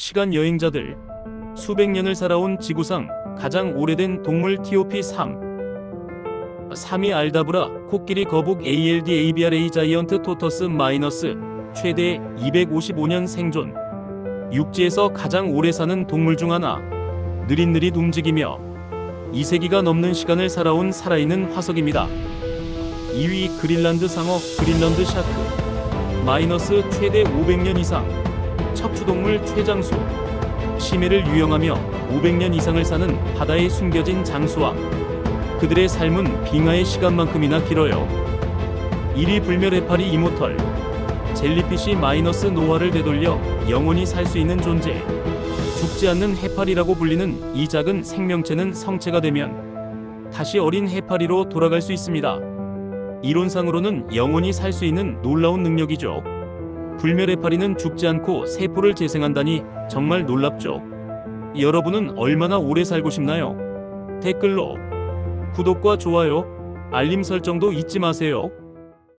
시간 여행자들 수백 년을 살아온 지구상 가장 오래된 동물 TOP 3 3위 알다브라 코끼리 거북 ALD ABRA 자이언트 토터스 마이너스 최대 255년 생존. 육지에서 가장 오래 사는 동물 중 하나. 느릿느릿 움직이며 2세기가 넘는 시간을 살아온 살아있는 화석입니다. 2위 그린란드 상어 그린란드 샤크. 마이너스 최대 500년 이상 척추동물 최장수 심해를 유영하며 500년 이상을 사는 바다에 숨겨진 장수와 그들의 삶은 빙하의 시간만큼이나 길어요. 1위 불멸 해파리 이모털 젤리피쉬 마이너스 노화를 되돌려 영원히 살 수 있는 존재 죽지 않는 해파리라고 불리는 이 작은 생명체는 성체가 되면 다시 어린 해파리로 돌아갈 수 있습니다. 이론상으로는 영원히 살 수 있는 놀라운 능력이죠. 불멸 해파리는 죽지 않고 세포를 재생한다니 정말 놀랍죠. 여러분은 얼마나 오래 살고 싶나요? 댓글로 구독과 좋아요, 알림 설정도 잊지 마세요.